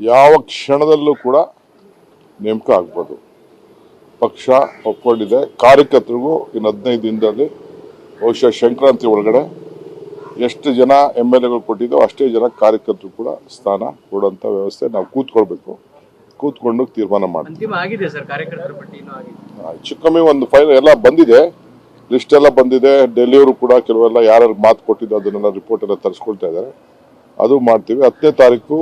ಯಾವ ಕ್ಷಣದಲ್ಲೂ ಕೂಡ ನೇಮಕ ಆಗ್ಬೋದು. ಪಕ್ಷ ಒಪ್ಕೊಂಡಿದೆ. ಕಾರ್ಯಕರ್ತರಿಗೂ ಇನ್ನು ಹದಿನೈದು ದಿನದಲ್ಲಿ ಬಹುಶಃ ಸಂಕ್ರಾಂತಿ ಒಳಗಡೆ ಎಷ್ಟು ಜನ ಎಂ ಎಲ್ ಎಗಳು ಕೊಟ್ಟಿದ್ದೋ ಅಷ್ಟೇ ಜನ ಕಾರ್ಯಕರ್ತರು ಕೂಡ ಸ್ಥಾನ ಕೊಡುವಂಥ ವ್ಯವಸ್ಥೆ ನಾವು ಕೂತ್ಕೊಳ್ಬೇಕು. ಕೂತ್ಕೊಂಡು ತೀರ್ಮಾನ ಮಾಡ್ತೀವಿ. ಅಂತಿಮ ಆಗಿದೆ ಸರ್ ಕಾರ್ಯಕರ್ತರ ಪಟ್ಟಿ ಇನ್ನೂ ಆಗಿದೆ. ಹೆಚ್ಚು ಕಮ್ಮಿ ಒಂದು ಫೈಲ್ ಎಲ್ಲ ಬಂದಿದೆ. ಲಿಸ್ಟ್ ಎಲ್ಲ ಬಂದಿದೆ. ಡೆಲ್ಲಿಯವರು ಕೂಡ ಕೆಲವೆಲ್ಲ ಯಾರ್ಯಾರು ಮಾತು ಕೊಟ್ಟಿದ್ದು ಅದನ್ನೆಲ್ಲ ರಿಪೋರ್ಟ್ ಎಲ್ಲ ತರಿಸ್ಕೊಳ್ತಾ ಇದ್ದಾರೆ. ಅದು ಮಾಡ್ತೀವಿ. ಹತ್ತನೇ ತಾರೀಕು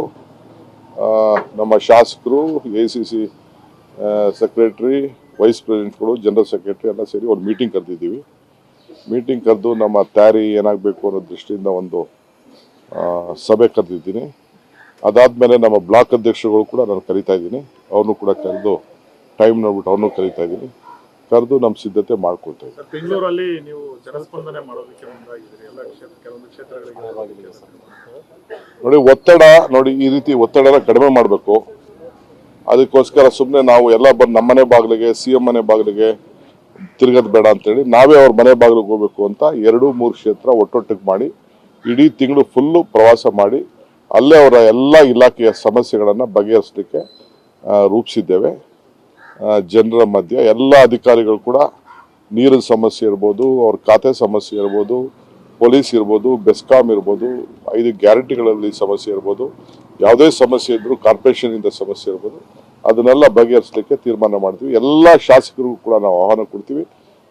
ನಮ್ಮ ಶಾಸಕರು A C C secretary vice ಪ್ರೆಸಿಡೆಂಟ್ಗಳು general secretary ಎಲ್ಲ ಸೇರಿ ಒಂದು ಮೀಟಿಂಗ್ ಕರೆದಿದ್ದೀವಿ. ಮೀಟಿಂಗ್ ಕರೆದು ನಮ್ಮ ತಯಾರಿ ಏನಾಗಬೇಕು ಅನ್ನೋ ದೃಷ್ಟಿಯಿಂದ ಒಂದು ಸಭೆ ಕರೆದಿದ್ದೀನಿ. ಅದಾದಮೇಲೆ ನಮ್ಮ ಬ್ಲಾಕ್ ಅಧ್ಯಕ್ಷರುಗಳು ಕೂಡ ನಾನು ಕರಿತಾ ಇದ್ದೀನಿ. ಅವ್ರನ್ನೂ ಕೂಡ ಕರೆದು ಟೈಮ್ ನೋಡ್ಬಿಟ್ಟು ಅವ್ರನ್ನೂ ಕರಿತಾ ಇದ್ದೀನಿ. ಕರೆದು ನಮ್ಮ ಸಿದ್ಧತೆ ಮಾಡ್ಕೊಳ್ತಾ ಇದ್ದೀವಿ. ಬೆಂಗಳೂರಲ್ಲಿ ನೀವು ಜನಸ್ಪಂದನೆ ಮಾಡೋದಕ್ಕೆ ನೋಡಿ ಒತ್ತಡ ನೋಡಿ ಈ ರೀತಿ ಒತ್ತಡನ ಕಡಿಮೆ ಮಾಡಬೇಕು. ಅದಕ್ಕೋಸ್ಕರ ಸುಮ್ಮನೆ ನಾವು ಎಲ್ಲ ಬಂದು ನಮ್ಮನೆ ಬಾಗಿಲಿಗೆ ಸಿ ಎಂ ಮನೆ ಬಾಗಿಲಿಗೆ ತಿರುಗದ್ ಬೇಡ ಅಂತೇಳಿ ನಾವೇ ಅವ್ರ ಮನೆ ಬಾಗಿಲಿಗೆ ಹೋಗ್ಬೇಕು ಅಂತ ಎರಡು ಮೂರು ಕ್ಷೇತ್ರ ಒಟ್ಟೊಟ್ಟಿಗೆ ಮಾಡಿ ಇಡೀ ತಿಂಗಳು ಫುಲ್ಲು ಪ್ರವಾಸ ಮಾಡಿ ಅಲ್ಲೇ ಅವರ ಎಲ್ಲ ಇಲಾಖೆಯ ಸಮಸ್ಯೆಗಳನ್ನು ಬಗೆಹರಿಸಲಿಕ್ಕೆ ರೂಪಿಸಿದ್ದೇವೆ. ಜನರ ಮಧ್ಯೆ ಎಲ್ಲ ಅಧಿಕಾರಿಗಳು ಕೂಡ ನೀರಿನ ಸಮಸ್ಯೆ ಇರ್ಬೋದು ಅವ್ರ ಖಾತೆ ಸಮಸ್ಯೆ ಇರ್ಬೋದು ಪೊಲೀಸ್ ಇರ್ಬೋದು ಬೆಸ್ಕಾಮ್ ಇರ್ಬೋದು ಐದು ಗ್ಯಾರಂಟಿಗಳಲ್ಲಿ ಸಮಸ್ಯೆ ಇರ್ಬೋದು ಯಾವುದೇ ಸಮಸ್ಯೆ ಇದ್ರೂ ಕಾರ್ಪೊರೇಷನಿಂದ ಸಮಸ್ಯೆ ಇರ್ಬೋದು ಅದನ್ನೆಲ್ಲ ಬಗೆಹರಿಸಲಿಕ್ಕೆ ತೀರ್ಮಾನ ಮಾಡ್ತೀವಿ. ಎಲ್ಲ ಶಾಸಕರಿಗೂ ಕೂಡ ನಾವು ಆಹ್ವಾನ ಕೊಡ್ತೀವಿ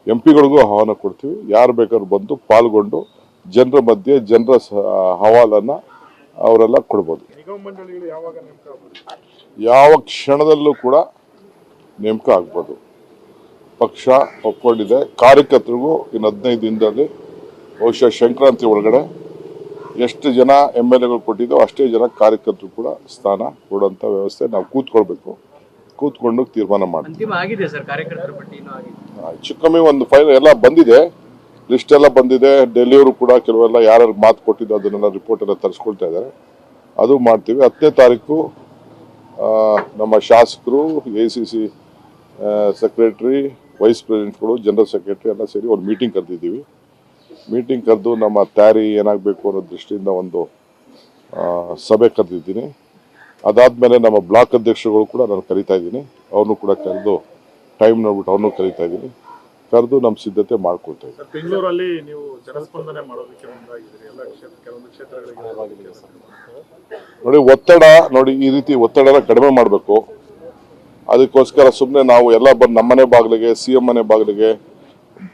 ಎಂ ಪಿಗಳಿಗೂ ಆಹ್ವಾನ ಕೊಡ್ತೀವಿ. ಯಾರು ಬೇಕಾದ್ರೂ ಬಂದು ಪಾಲ್ಗೊಂಡು ಜನರ ಮಧ್ಯೆ ಜನರ ಹವಾಲನ್ನು ಅವರೆಲ್ಲ ಕೊಡ್ಬೋದು. ಯಾವ ಕ್ಷಣದಲ್ಲೂ ಕೂಡ ನೇಮಕ ಆಗ್ಬೋದು. ಪಕ್ಷ ಒಪ್ಕೊಂಡಿದೆ. ಕಾರ್ಯಕರ್ತರಿಗೂ ಇನ್ನು ಹದಿನೈದು ದಿನದಲ್ಲಿ ಬಹುಶಃ ಸಂಕ್ರಾಂತಿ ಒಳಗಡೆ ಎಷ್ಟು ಜನ ಎಂ ಎಲ್ ಎಗಳು ಕೊಟ್ಟಿದ್ದೋ ಅಷ್ಟೇ ಜನ ಕಾರ್ಯಕರ್ತರು ಕೂಡ ಸ್ಥಾನ ಕೊಡುವಂಥ ವ್ಯವಸ್ಥೆ ನಾವು ಕೂತ್ಕೊಳ್ಬೇಕು. ಕೂತ್ಕೊಂಡು ತೀರ್ಮಾನ ಆಗಿದೆ ಹೆಚ್ಚು ಕಮ್ಮಿ ಒಂದು ಫೈಲ್ ಎಲ್ಲ ಬಂದಿದೆ. ಲಿಸ್ಟ್ ಎಲ್ಲ ಬಂದಿದೆ. ಡೆಲ್ಲಿಯವರು ಕೂಡ ಕೆಲವೆಲ್ಲ ಯಾರ್ಯಾರು ಮಾತು ಕೊಟ್ಟಿದ್ದು ಅದನ್ನೆಲ್ಲ ರಿಪೋರ್ಟ್ ಎಲ್ಲ ತರಿಸ್ಕೊಳ್ತಾ ಇದ್ದಾರೆ. ಅದು ಮಾಡ್ತೀವಿ. ಹತ್ತನೇ ತಾರೀಕು ನಮ್ಮ ಶಾಸಕರು A C C secretary vice ಪ್ರೆಸಿಡೆಂಟ್ಗಳು general secretary ಎಲ್ಲ ಸೇರಿ ಒಂದು ಮೀಟಿಂಗ್ ಕರೆದಿದ್ದೀವಿ. ಮೀಟಿಂಗ್ ಕರೆದು ನಮ್ಮ ತಯಾರಿ ಏನಾಗಬೇಕು ಅನ್ನೋ ದೃಷ್ಟಿಯಿಂದ ಒಂದು ಸಭೆ ಕರೆದಿದ್ದೀನಿ. ಅದಾದಮೇಲೆ ನಮ್ಮ ಬ್ಲಾಕ್ ಅಧ್ಯಕ್ಷರುಗಳು ಕೂಡ ನಾನು ಕರಿತಾ ಇದ್ದೀನಿ. ಅವ್ರನ್ನೂ ಕೂಡ ಕರೆದು ಟೈಮ್ ನೋಡ್ಬಿಟ್ಟು ಅವ್ರನ್ನೂ ಕರಿತಾ ಇದ್ದೀನಿ. ಕರೆದು ನಮ್ಮ ಸಿದ್ಧತೆ ಮಾಡ್ಕೊಳ್ತಾ ಇದ್ದೀನಿ. ಬೆಂಗಳೂರಲ್ಲಿ ನೀವು ಜನಸ್ಪಂದನೆ ಮಾಡೋದಕ್ಕೆ ನೋಡಿ ಒತ್ತಡ ನೋಡಿ ಈ ರೀತಿ ಒತ್ತಡನ ಕಡಿಮೆ ಮಾಡಬೇಕು. ಅದಕ್ಕೋಸ್ಕರ ಸುಮ್ಮನೆ ನಾವು ಎಲ್ಲ ಬಂದು ನಮ್ಮನೆ ಬಾಗಿಲಿಗೆ ಸಿ ಎಂ ಮನೆ ಬಾಗಿಲಿಗೆ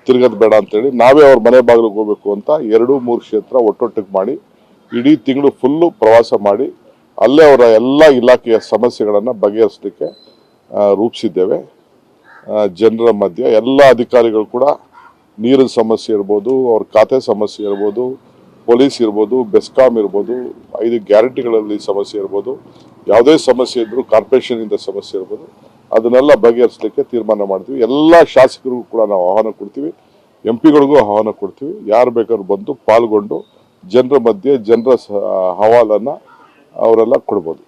ತಿರ್ಗದ್ ಬೇಡ ಅಂತೇಳಿ ನಾವೇ ಅವ್ರ ಮನೆ ಬಾಗಿಲಿಗೆ ಹೋಗ್ಬೇಕು ಅಂತ ಎರಡು, ಮೂರು ಕ್ಷೇತ್ರ ಒಟ್ಟೊಟ್ಟಿಗೆ ಮಾಡಿ, ಇಡೀ ತಿಂಗಳು ಫುಲ್ಲು ಪ್ರವಾಸ ಮಾಡಿ, ಅಲ್ಲೇ ಅವರ ಎಲ್ಲ ಇಲಾಖೆಯ ಸಮಸ್ಯೆಗಳನ್ನು ಬಗೆಹರಿಸಲಿಕ್ಕೆ ರೂಪಿಸಿದ್ದೇವೆ. ಜನರ ಮಧ್ಯೆ ಎಲ್ಲ ಅಧಿಕಾರಿಗಳು ಕೂಡ ನೀರಿನ ಸಮಸ್ಯೆ ಇರ್ಬೋದು, ಅವ್ರ ಖಾತೆ ಸಮಸ್ಯೆ ಇರ್ಬೋದು, ಪೊಲೀಸ್ ಇರ್ಬೋದು ಬೆಸ್ಕಾಮ್ ಇರ್ಬೋದು, ಐದು ಗ್ಯಾರಂಟಿಗಳಲ್ಲಿ ಸಮಸ್ಯೆ ಇರ್ಬೋದು ಯಾವುದೇ ಸಮಸ್ಯೆ ಇದ್ರೂ ಕಾರ್ಪೊರೇಷನಿಂದ ಸಮಸ್ಯೆ ಇರ್ಬೋದು. ಅದನ್ನೆಲ್ಲ ಬಗೆಹರಿಸಲಿಕ್ಕೆ ತೀರ್ಮಾನ ಮಾಡ್ತೀವಿ. ಎಲ್ಲ ಶಾಸಕರಿಗೂ ಕೂಡ ನಾವು ಆಹ್ವಾನ ಕೊಡ್ತೀವಿ. ಎಂ ಪಿಗಳಿಗೂ ಆಹ್ವಾನ ಕೊಡ್ತೀವಿ. ಯಾರು ಬೇಕಾದ್ರೂ ಬಂದು ಪಾಲ್ಗೊಂಡು ಜನರ ಮಧ್ಯೆ ಜನರ ಹವಾಲನ್ನು ಅವರೆಲ್ಲ ಕೊಡ್ಬೋದು.